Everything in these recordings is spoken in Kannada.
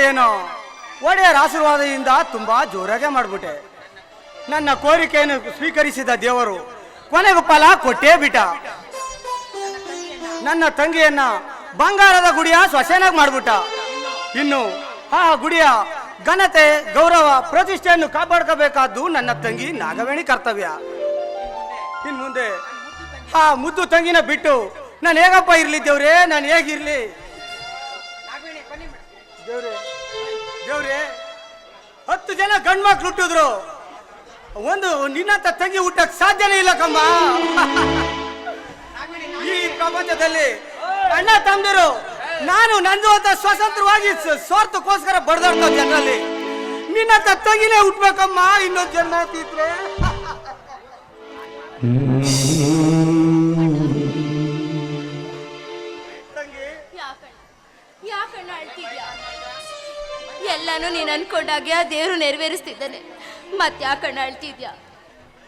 ಏನೋ? ಒಡೆಯರ ಆಶೀರ್ವಾದದಿಂದ ತುಂಬಾ ಜೋರಾಗೆ ಮಾಡ್ಬಿಟ್ಟೆ. ನನ್ನ ಕೋರಿಕೆಯನ್ನು ಸ್ವೀಕರಿಸಿದ ದೇವರು ಕೊನೆಗೂ ಫಲ ಕೊಟ್ಟೇ ಬಿಟ್ಟ. ನನ್ನ ತಂಗಿಯನ್ನ ಬಂಗಾರದ ಗುಡಿಯ ಸ್ವಶನಾಗಿ ಮಾಡ್ಬಿಟ್ಟ. ಇನ್ನು ಆ ಗುಡಿಯ ಘನತೆ, ಗೌರವ, ಪ್ರತಿಷ್ಠೆಯನ್ನು ಕಾಪಾಡ್ಕೋಬೇಕಾದ್ದು ನನ್ನ ತಂಗಿ ನಾಗವೇಣಿ ಕರ್ತವ್ಯ. ಇನ್ ಮುಂದೆ ಆ ಮುದ್ದು ತಂಗಿನ ಬಿಟ್ಟು ನಾನು ಹೇಗಪ್ಪ ಇರ್ಲಿ ದೇವ್ರೆ? ನಾನು ಹೇಗಿರ್ಲಿ? ದೇವ್ರೆ ದೇವ್ರೆ ಹತ್ತು ಜನ ಗಂಡ್ ಮಕ್ಳು ಹುಟ್ಟಿದ್ರು. ಒಂದು ನಿನ್ನ ತಂಗಿ ಹುಟ್ಟಕ್ ಸಾಧ್ಯನೇ ಇಲ್ಲ ಕಮ್ಮ. ಈ ಪ್ರಪಂಚದಲ್ಲಿ ಅಣ್ಣ ತಮ್ಮದಿರು, ನಾನು ನಂದು ಅಂತ ಸ್ವತಂತ್ರವಾಗಿ ಸ್ವಾರ್ಥಕ್ಕೋಸ್ಕರ ಬಡ್ದಾಡ್ತಾವ ಜನರಲ್ಲಿ ನಿನ್ನಂತ ತಂಗಿನೇ ಹುಟ್ಬೇಕಮ್ಮ, ಇನ್ನೊಂದು ಜನ್ಮ ಆಗ್ತಿದ್ರೆ ಎಲ್ಲಾನು ನೀನು ಅನ್ಕೊಂಡಾಗೆ ಆ ದೇವರು ನೆರವೇರಿಸ್ತಿದ್ದಾನೆ. ಮತ್ ಯಾಕಣ್ಣ ಅಳ್ತಿದ್ಯಾ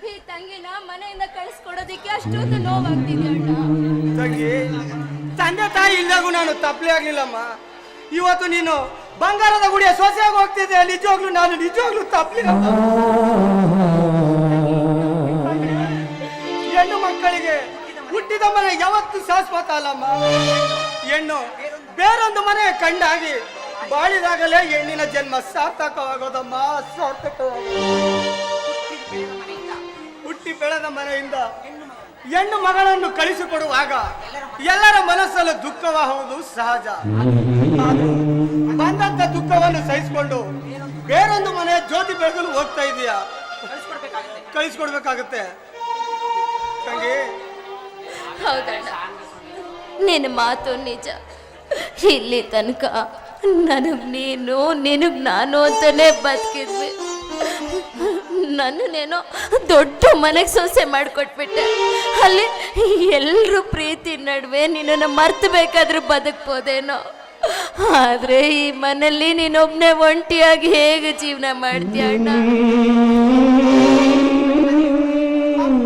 ಈ ತಂಗಿನ ಮನೆಯಿಂದ ಕಳಿಸ್ಕೊಡೋದಕ್ಕೆ ಅಷ್ಟೊಂದು ನೋವಾಗ್ತಿದ್ಯಾ ಅಣ್ಣ? ತಂದೆ ತಾಯಿ ಇಲ್ದಾಗೂ ನಾನು ತಪ್ಪಲೇ ಆಗ್ಲಿಲ್ಲಮ್ಮ. ಇವತ್ತು ನೀನು ಬಂಗಾರದ ಗುಡಿಯ ಸೊಸೆಯಾಗಿ ಹೋಗ್ತಿದ್ದೆ ನಿಜವಾಗ್ಲೂ ನಾನು ನಿಜವಾಗ್ಲೂ ತಪ್ಪಲಿಲ್ಲ ಹೆಣ್ಣು ಮಕ್ಕಳಿಗೆ ಹುಟ್ಟಿದ ಮನೆ ಯಾವತ್ತು ಶಾಶ್ವತ ಅಲ್ಲಮ್ಮ. ಹೆಣ್ಣು, ಬೇರೊಂದು ಮನೆ ಕಂಡಾಗಿ ಬಾಳಿದಾಗಲೇ ಹೆಣ್ಣಿನ ಜನ್ಮ ಸಾರ್ಥಕವಾಗೋದಮ್ಮ, ಸಾರ್ಥಕವಾಗೋದು. ಹುಟ್ಟಿ ಬೆಳೆದ ಮನೆಯಿಂದ ಹೆಣ್ಣು ಮಗಳನ್ನು ಕಳಿಸಿಕೊಡುವಾಗ ಎಲ್ಲರ ಮನಸ್ಸಲ್ಲೂ ದುಃಖವಾಗುವುದು ಸಹಜ. ಬಂದಂತ ದುಃಖವನ್ನು ಸಹಿಸಿಕೊಂಡು ಬೇರೊಂದು ಮನೆ ಜ್ಯೋತಿ ಬೆಳಗಲು ಹೋಗ್ತಾ ಇದೀಯಾ. ಕಳಿಸ್ಕೊಡ್ಬೇಕಾಗತ್ತೆ. ಹೌದಣ್ಣ. ನಿನ್ನ ಮಾತು ನಿಜ. ಇಲ್ಲಿ ತನಕ ನನಗ್ ನೀನು, ನಿನಗ್ ನಾನು ಅಂತಲೇ ಬದುಕಿದ್ವಿ. ನನ್ನನ್ನೇನೋ ದೊಡ್ಡ ಮನೆಗೆ ಸೊಸೆ ಮಾಡಿಕೊಟ್ಬಿಟ್ಟೆ. ಅಲ್ಲಿ ಎಲ್ಲರೂ ಪ್ರೀತಿ ನಡುವೆ, ನಿನ್ನನ್ನು ಮರ್ತು ಬೇಕಾದ್ರೂ ಬದುಕ್ಬೋದೇನೋ. ಆದ್ರೆ ಈ ಮನೆಯಲ್ಲಿ ನೀನೊಬ್ನೇ ಒಂಟಿಯಾಗಿ ಹೇಗೆ ಜೀವನ ಮಾಡ್ತೀಯ ಅಣ್ಣ?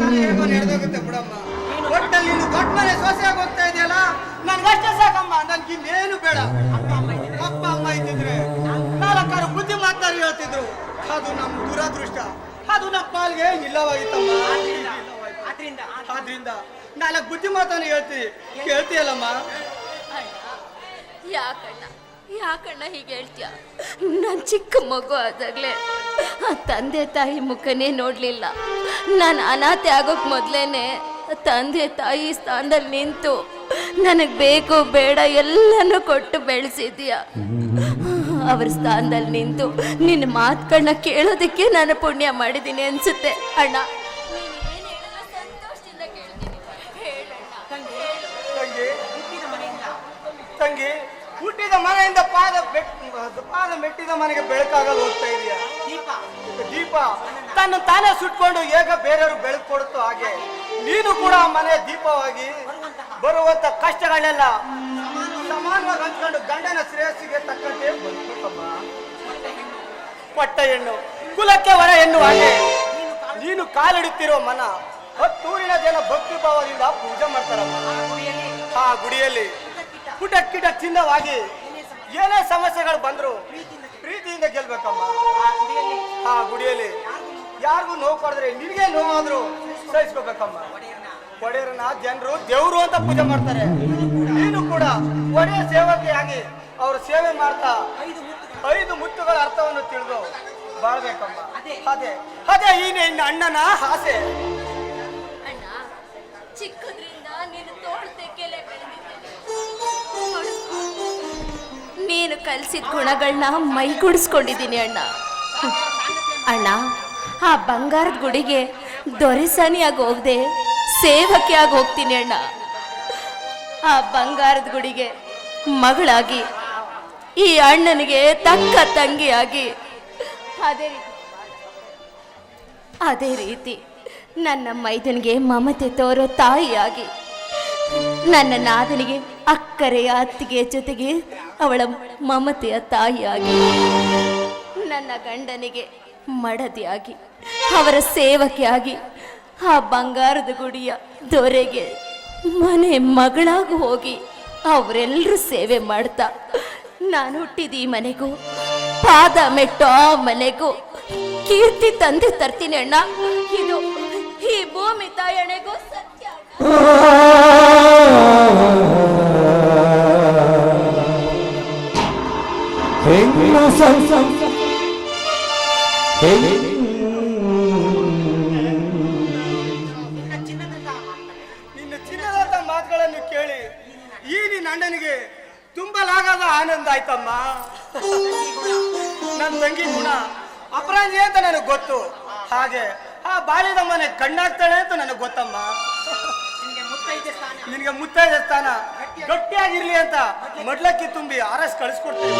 ಸೋಸೆ ಆಗೋಗ್ತಾ ದೊಡ್ಡ ಮನೆ ಸೊಸೆಯಾಗಿ ಹೋಗ್ತಾ ಇದೆಯಲ್ಲ? ನನ್ಗಷ್ಟೇ ಸಾಕಮ್ಮ ನನ್ಗೆ ಇನ್ನೇನು ಬೇಡ ಹೇಳ್ತಿದ್ರು. ಅದು ನಮ್ಮ ದುರದೃಷ್ಟ. ಅದು ನಮ್ಮ ಪಾಲ್ಗೆ ಇಲ್ಲವಾಗಿತ್ತಮ್ಮ. ಆದ್ರಿಂದ ನಾಲ್ಕು ಬುದ್ಧಿ ಮಾತನ್ನು ಹೇಳ್ತಿ. ಕೇಳ್ತೀಯಲ್ಲಮ್ಮ? ಯಾಕಣ್ಣ? ಯಾಕಣ್ಣ ಹೀಗೆ ಹೇಳ್ತೀಯ? ನಾನು ಚಿಕ್ಕ ಮಗು ಆದಾಗಲೇ ಆ ತಂದೆ ತಾಯಿ ಮುಖನೇ ನೋಡಲಿಲ್ಲ. ನಾನು ಅನಾಥೆ ಆಗೋಕ್ ಮೊದ್ಲೇನೆ ತಂದೆ ತಾಯಿ ಸ್ಥಾನದಲ್ಲಿ ನಿಂತು ನನಗೆ ಬೇಕು ಬೇಡ ಎಲ್ಲನೂ ಕೊಟ್ಟು ಬೆಳೆಸಿದ್ಯಾ? ಅವ್ರ ಸ್ಥಾನದಲ್ಲಿ ನಿಂತು ನಿನ್ನ ಮಾತುಗಳನ್ನ ಕೇಳೋದಕ್ಕೆ ನಾನು ಪುಣ್ಯ ಮಾಡಿದ್ದೀನಿ ಅನ್ಸುತ್ತೆ, ಅಣ್ಣ. ತಂಗಿ, ಹುಟ್ಟಿದ ಮನೆಯಿಂದ ಪಾದ ಪಾದ ಮೆಟ್ಟಿದ ಮನೆಗೆ ಬೆಳಕಾಗಲು ಹೋಗ್ತಾ ಇದೆಯಾ? ದೀಪ. ತನ್ನ ತಾನೇ ಸುಟ್ಕೊಂಡು ಹೇಗ ಬೇರೆಯವರು ಬೆಳಕು ಕೊಡುತ್ತೋ ಹಾಗೆ, ನೀನು ಕೂಡ ಮನೆ ದೀಪವಾಗಿ ಬರುವಂತ ಕಷ್ಟಗಳನ್ನೆಲ್ಲ ಸಮಾನವಾಗಿ ಹಂಚ್ಕೊಂಡು ಗಂಡನ ಶ್ರೇಯಸ್ಸಿಗೆ ತಕ್ಕಂತೆ ಬದುಕಮ್ಮ ಪಟ್ಟ ಹೆಣ್ಣು. ಕುಲಕ್ಕೆ ವರ ಎನ್ನುವ ಹಾಗೆ ನೀನು ಕಾಲಿಡುತ್ತಿರೋ ಮನ. ಹತ್ತೂರಿನ ಜನ ಭಕ್ತಿ ಭಾವದಿಂದ ಪೂಜೆ ಮಾಡ್ತಾರಮ್ಮ. ಆ ಗುಡಿಯಲ್ಲಿ. ಪುಟ ಕಿಟ ಚಿನ್ನವಾಗಿ ಏನೇ ಸಮಸ್ಯೆಗಳು ಬಂದ್ರು ಪ್ರೀತಿಯಿಂದ ಗೆಲ್ಬೇಕಮ್ಮ ಆ ಗುಡಿಯಲ್ಲಿ. ಯಾರಿಗೂ ನೋವು ಕೊಡಿದ್ರೆ ನಿನಗೆ ನೋವಾದ್ರು ಸಹಿಸ್ಕೋಬೇಕಮ್ಮ. ಒಡೆಯರನ್ನ ಜನರು ದೇವ್ರು ಅಂತ ಪೂಜೆ ಮಾಡ್ತಾರೆ. ಕೂಡ ಒಡೆಯ ಸೇವಕಿಯಾಗಿ ಅವರು ಸೇವೆ ಮಾಡ್ತಾ ಐದು ಮುತ್ತುಗಳ. ಅರ್ಥವನ್ನು ತಿಳಿದು ಬಾಳ್ಬೇಕಮ್ಮ. ಅದೇ. ಅದೇ. ಈ ನಿನ್ನ ಅಣ್ಣನ ಆಸೆ. ಅಣ್ಣ ಚಿಕ್ಕದ್ರಿಂದ ನೀನು ಬೆಳೆದಿದ್ದೇನೆ. ನೀನು ಕಲಿಸಿದ ಗುಣಗಳನ್ನ ಮೈಗೂಡಿಸ್ಕೊಂಡಿದ್ದೀನಿ ಅಣ್ಣ. ಅಣ್ಣ ಆ ಬಂಗಾರದ ಗುಡಿಗೆ ದೊರೆಸಾನಿಯಾಗಿ ಹೋಗದೆ ಸೇವಕಿಯಾಗಿ ಹೋಗ್ತೀನಿ ಅಣ್ಣ. ಆ ಬಂಗಾರದ ಗುಡಿಗೆ ಮಗಳಾಗಿ, ಈ ಅಣ್ಣನಿಗೆ ತಕ್ಕ ತಂಗಿಯಾಗಿ. ಅದೇ ರೀತಿ ಅದೇ ರೀತಿ ನನ್ನ ಮೈದನಿಗೆ ಮಮತೆ ತೋರೋ ತಾಯಿಯಾಗಿ, ನನ್ನ ನಾದನಿಗೆ ಅಕ್ಕರೆಯ ಅತ್ತಿಗೆ ಜೊತೆಗೆ ಅವಳ ಮಮತೆಯ ತಾಯಿಯಾಗಿ, ನನ್ನ ಗಂಡನಿಗೆ ಮಡದಿಯಾಗಿ, ಅವರ ಸೇವಕಿಯಾಗಿ ಆ ಬಂಗಾರದ ಗುಡಿಯ ದೊರೆಗೆ ಮನೆ ಮಗಳಾಗಿ ಹೋಗಿ ಅವರೆಲ್ಲರೂ ಸೇವೆ ಮಾಡ್ತಾ ನಾನು ಹುಟ್ಟಿದ ಈ ಮನೆಗೂ, ಪಾದ ಮೆಟ್ಟೋ ಆ ಮನೆಗೂ, ಕೀರ್ತಿ ತಂದೆ ತರ್ತೀನಿ ಅಣ್ಣ ಇದು ಈ ಭೂಮಿ ತಾಯಣೆಗೂ ಸತ್ಯ. ಹೆಣ್ಣು ಸಂ ನಿನ್ನ ಅಣ್ಣನಿಗೆ ತುಂಬಲಾಗದ ಆನಂದ ಆಯ್ತಮ್ಮ. ನನ್ನ ತಂಗಿ ಗುಣ. ಅಪರಾಧಿ ಅಂತ ನನಗೆ ಗೊತ್ತು. ಹಾಗೆ ಆ ಬಾಳಿದ ಮನೆ ಕಣ್ಣಾಗ್ತಾಳೆ ಅಂತ ನನಗೆ ಗೊತ್ತಮ್ಮ. ನಿನಗೆ ಮುತ್ತೈದೆ ಸ್ಥಾನ. ಗಟ್ಟಿಯಾಗಿರ್ಲಿ ಅಂತ ಮಡ್ಲಕ್ಕಿ ತುಂಬಿ ಆರಸ್ ಕಳಿಸ್ಕೊಡ್ತೀನಿ.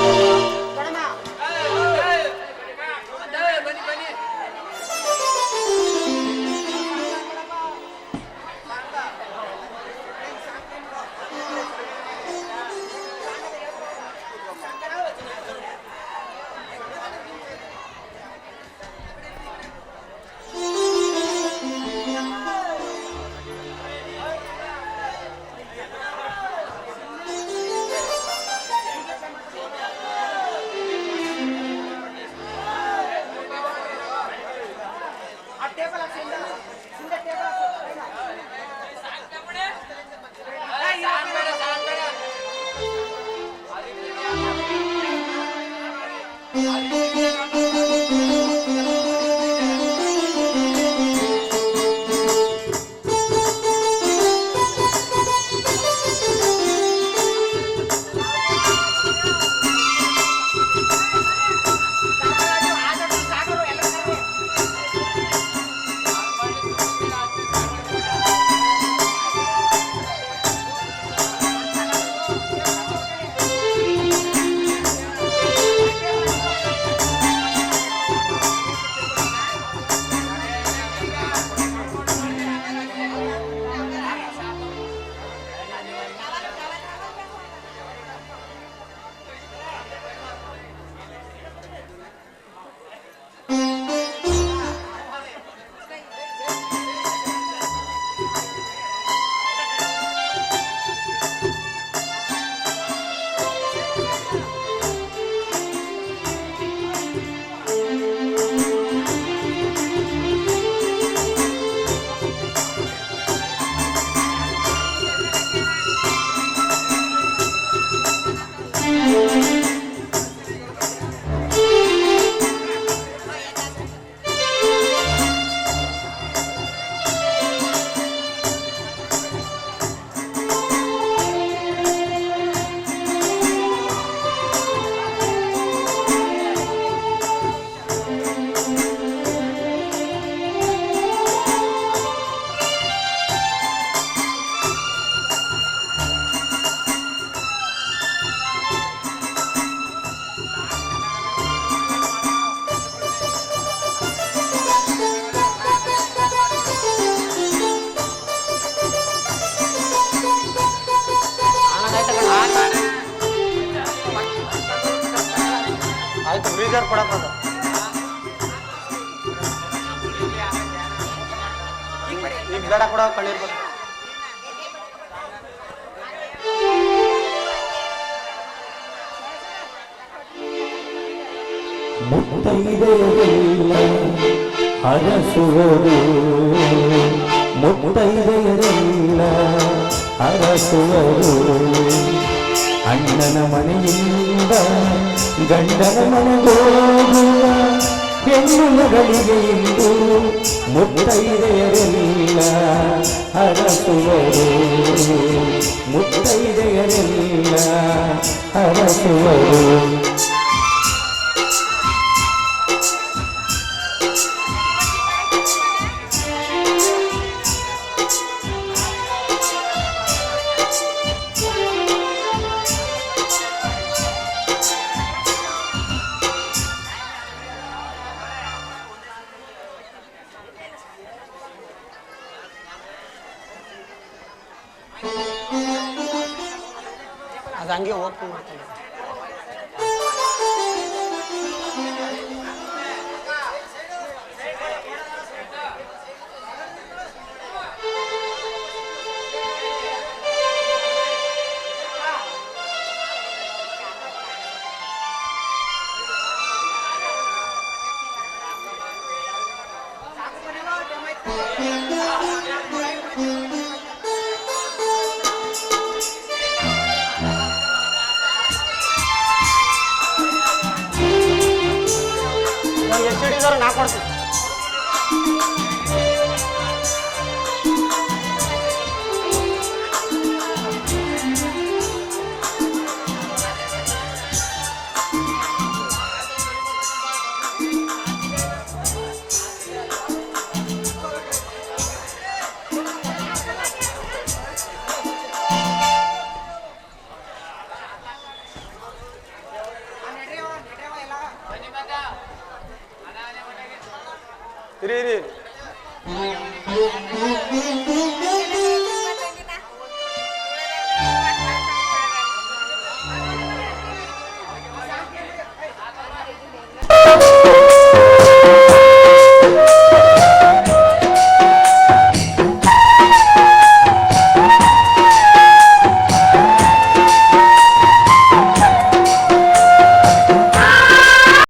ಆಯ್ತು ಬ್ರೀಜರ್ ಕೊಡಪ್ಪ ಅದು. ಈಗ ಬೇಡ ಕೊಡ ಕಣ್ಣೀರ್ ಮುತ್ತೈದೆಯರೆಲ್ಲ ಹರಸುವರು. ಮುತ್ತೈದೆಯರೆಲ್ಲ ಹರಸುವರು. ಅಣ್ಣನ ಮನೆಯಿಂದ ಗಂಡನ ಮನೆಗೋಗುವ ಹೆಣ್ಣುಗಳಿಗೆ ಇಂದು ಮುತ್ತೈದೆಯರೆಲ್ಲ ಹರಸುವರು. ಮುತ್ತೈದೆಯರೆಲ್ಲ ಹರಸುವರು. ಹಂಗೆ ಹೋಗ್ತೀನಿ ಎಷ್ಟು ಹಿಡಿದಾರ ನಾ ಕೊಡ್ತೀನಿ.